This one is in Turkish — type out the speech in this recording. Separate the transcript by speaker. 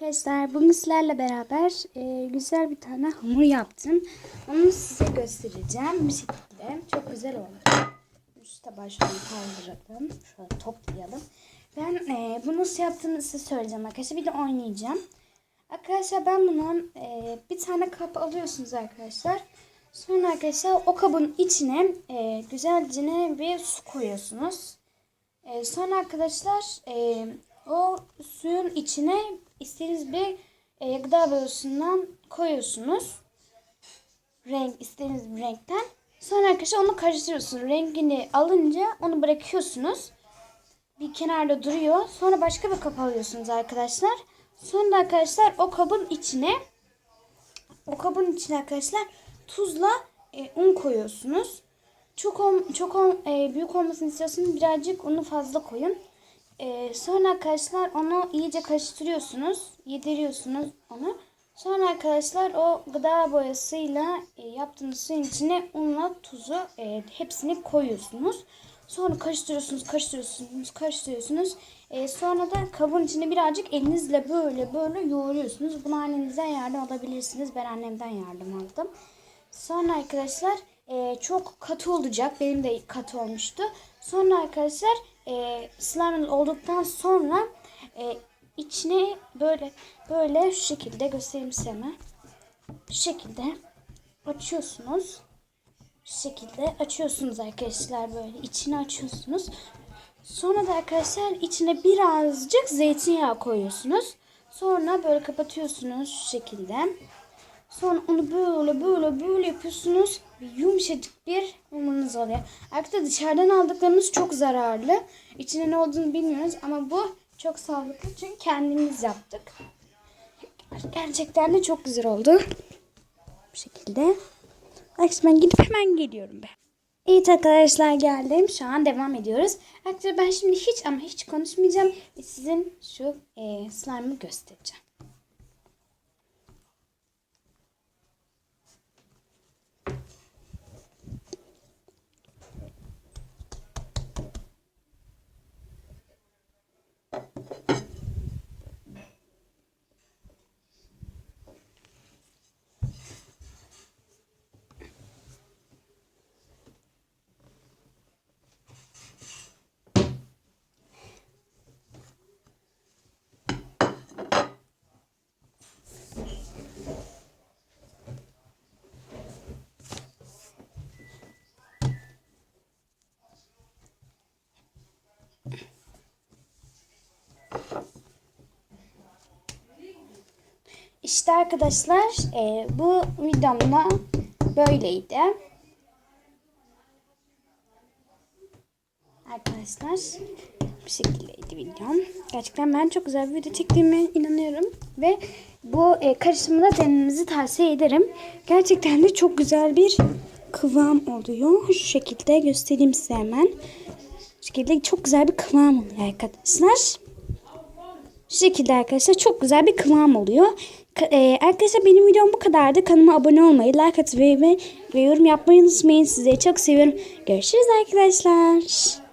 Speaker 1: Arkadaşlar bugün sizlerle beraber e, güzel bir tane hamur yaptım. Onu size göstereceğim bir şekilde. Çok güzel oldu. Üst tabağı şöyle kaldıralım. Şöyle toplayalım. Ben e, bunu nasıl yaptığımı size söyleyeceğim arkadaşlar. Bir de oynayacağım. Arkadaşlar ben bunun e, bir tane kap alıyorsunuz arkadaşlar. Sonra arkadaşlar o kabın içine e, güzelce bir su koyuyorsunuz. E, sonra arkadaşlar e, o suyun içine istediğiniz bir e, gıda boyasından koyuyorsunuz. Renk istediğiniz bir renkten. Sonra arkadaşlar onu karıştırıyorsunuz. Rengini alınca onu bırakıyorsunuz. Bir kenarda duruyor. Sonra başka bir kap alıyorsunuz arkadaşlar. Sonra arkadaşlar o kabın içine o kabın içine arkadaşlar tuzla e, un koyuyorsunuz. Çok ol- çok ol- e, büyük olmasını istiyorsanız birazcık unu fazla koyun. E, sonra arkadaşlar onu iyice karıştırıyorsunuz. Yediriyorsunuz onu. Sonra arkadaşlar o gıda boyasıyla e, yaptığınız suyun içine unla tuzu e, hepsini koyuyorsunuz. Sonra karıştırıyorsunuz, karıştırıyorsunuz, karıştırıyorsunuz. E, sonra da kabın içine birazcık elinizle böyle böyle yoğuruyorsunuz. Bunu annenizden yardım alabilirsiniz. Ben annemden yardım aldım. Sonra arkadaşlar e, çok katı olacak. Benim de katı olmuştu. Sonra arkadaşlar e, slime olduktan sonra e, içine böyle böyle şu şekilde göstereyim size hemen. Şu şekilde açıyorsunuz. Şu şekilde açıyorsunuz arkadaşlar böyle içine açıyorsunuz. Sonra da arkadaşlar içine birazcık zeytinyağı koyuyorsunuz. Sonra böyle kapatıyorsunuz şu şekilde. Sonra onu böyle böyle böyle yapıyorsunuz. Bir yumuşacık bir hamurunuz oluyor. Arkadaşlar dışarıdan aldıklarımız çok zararlı. İçine ne olduğunu bilmiyoruz ama bu çok sağlıklı çünkü kendimiz yaptık. Gerçekten de çok güzel oldu. Bu şekilde. Arkadaşlar ben gidip hemen geliyorum be. Evet arkadaşlar geldim. Şu an devam ediyoruz. Arkadaşlar ben şimdi hiç ama hiç konuşmayacağım. Sizin şu e, slime'ı göstereceğim. İşte arkadaşlar e, bu videomda böyleydi. Arkadaşlar bu şekildeydi videom. Gerçekten ben çok güzel bir video çektiğime inanıyorum. Ve bu e, karışımı da denemenizi tavsiye ederim. Gerçekten de çok güzel bir kıvam oluyor. Şu şekilde göstereyim size hemen. Şu şekilde çok güzel bir kıvam oluyor arkadaşlar. Şu şekilde arkadaşlar çok güzel bir kıvam oluyor. Ka- e, arkadaşlar benim videom bu kadardı. Kanalıma abone olmayı, like atmayı ve, ve yorum yapmayı unutmayın. Sizleri çok seviyorum. Görüşürüz arkadaşlar.